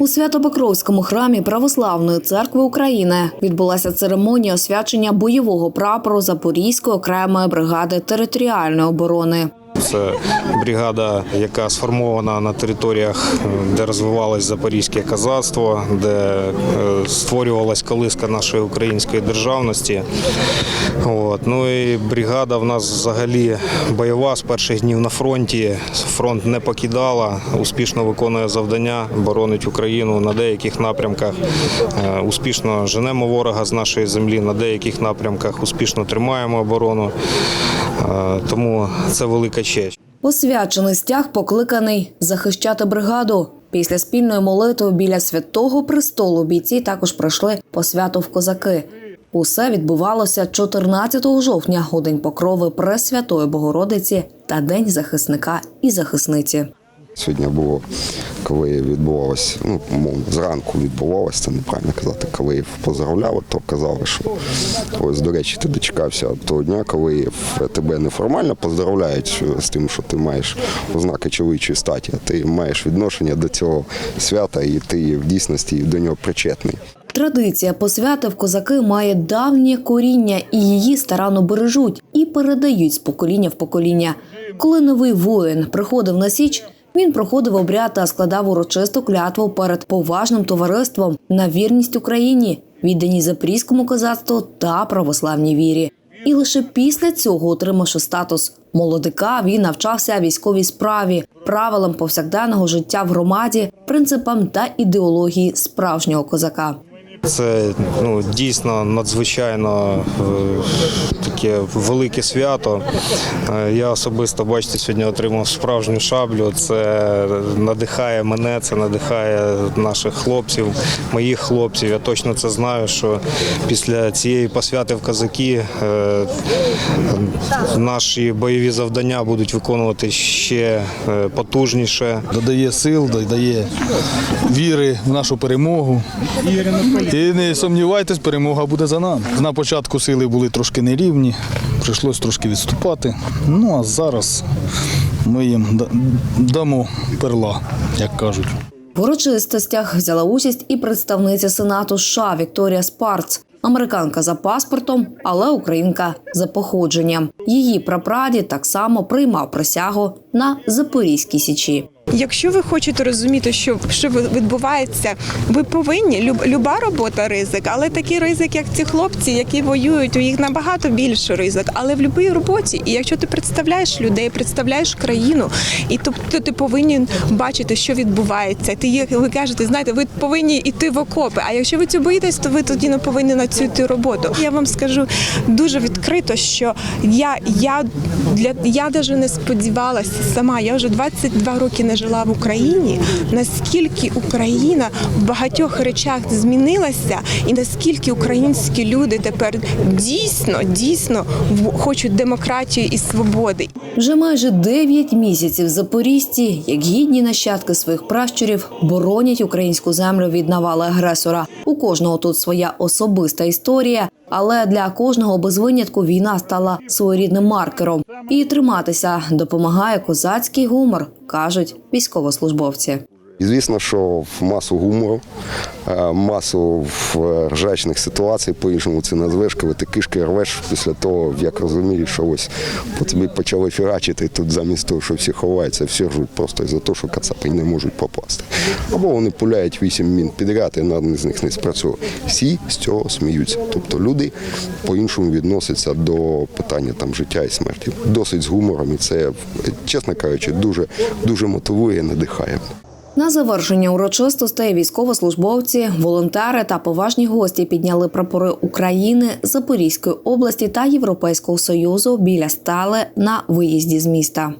У Свято-Покровському храмі Православної церкви України відбулася церемонія освячення бойового прапору Запорізької окремої бригади територіальної оборони. Це бригада, яка сформована на територіях, е, де розвивалось запорізьке козацтво, де е, створювалась колиска нашої української державності. От. Ну і бригада в нас взагалі бойова з перших днів на фронті. Фронт не покидала, успішно виконує завдання, боронить Україну на деяких напрямках. Е, Успішно женемо ворога з нашої землі на деяких напрямках, успішно тримаємо оборону. Тому це велика честь. Освячений стяг покликаний захищати бригаду. Після спільної молитви біля святого престолу бійці також пройшли по святу в козаки. Усе відбувалося 14 жовтня у день покрови Пресвятої Богородиці та День захисника і захисниці. Сьогодні було, коли відбувалось, ну, зранку відбувалося, це неправильно казати, коли їх то казали, що ось, до речі, ти дочекався того дня, коли тебе неформально поздравляють з тим, що ти маєш ознаки чоловічої статі, ти маєш відношення до цього свята і ти в дійсності до нього причетний. Традиція посвяти в козаки має давнє коріння, і її старанно бережуть і передають з покоління в покоління. Коли новий воїн приходив на січ, він проходив обряд та складав урочисту клятву перед поважним товариством на вірність Україні, віддані запорізькому козацтву та православній вірі. І лише після цього, отримавши статус молодика, він навчався військовій справі, правилам повсякденного життя в громаді, принципам та ідеології справжнього козака. Це ну, дійсно надзвичайно е, таке велике свято. Е, Я особисто, бачите, сьогодні отримав справжню шаблю. Це надихає мене, це надихає наших хлопців, моїх хлопців. Я точно це знаю, що після цієї посвяти в козаки е, наші бойові завдання будуть виконувати ще потужніше. додає сил, додає віри в нашу перемогу. І не сумнівайтесь, перемога буде за нами. На початку сили були трошки нерівні, прийшлось трошки відступати. Ну а зараз ми їм дамо перла, як кажуть. В урочистостях взяла участь і представниця Сенату США Вікторія Спарц. Американка за паспортом, але українка за походженням. Її прапрадід так само приймав присягу на Запорізькій січі. Якщо ви хочете розуміти, що, що відбувається, ви повинні люб, люба робота ризик, але такий ризик, як ці хлопці, які воюють, у їх набагато більше ризик. Але в будь-якій роботі, і якщо ти представляєш людей, представляєш країну, і тобто ти повинен бачити, що відбувається. Ти є- ви кажете, знаєте, ви повинні йти в окопи. А якщо ви цього боїтесь, то ви тоді не повинні на цю йти роботу. Я вам скажу дуже відкрито, що я, я для я навіть не сподівалася сама. Я вже 22 роки не жила в Україні. Наскільки Україна в багатьох речах змінилася, і наскільки українські люди тепер дійсно дійсно хочуть демократії і свободи. Вже майже 9 місяців запорізьці, як гідні нащадки своїх пращурів, боронять українську землю від навали агресора. У кожного тут своя особиста історія, але для кожного без винятку війна стала своєрідним маркером. І триматися допомагає козацький гумор, кажуть військовослужбовці. І звісно, що в масу гумору, е, масу е, ржачних ситуацій, по-іншому це назвеш, коли ти кишки рвеш після того, як розумієш, що ось по тобі почали фірачити тут замість того, що всі ховаються, всі ржуть просто із-за того, що кацапи не можуть попасти. Або вони пуляють вісім мін підряд, і на з них не спрацьовує. Всі з цього сміються. Тобто люди по-іншому відносяться до питання там життя і смерті. Досить з гумором, і це, чесно кажучи, дуже, дуже мотивує, надихає. На завершення урочистостей військовослужбовці, волонтери та поважні гості підняли прапори України, Запорізької області та Європейського союзу біля стали на виїзді з міста.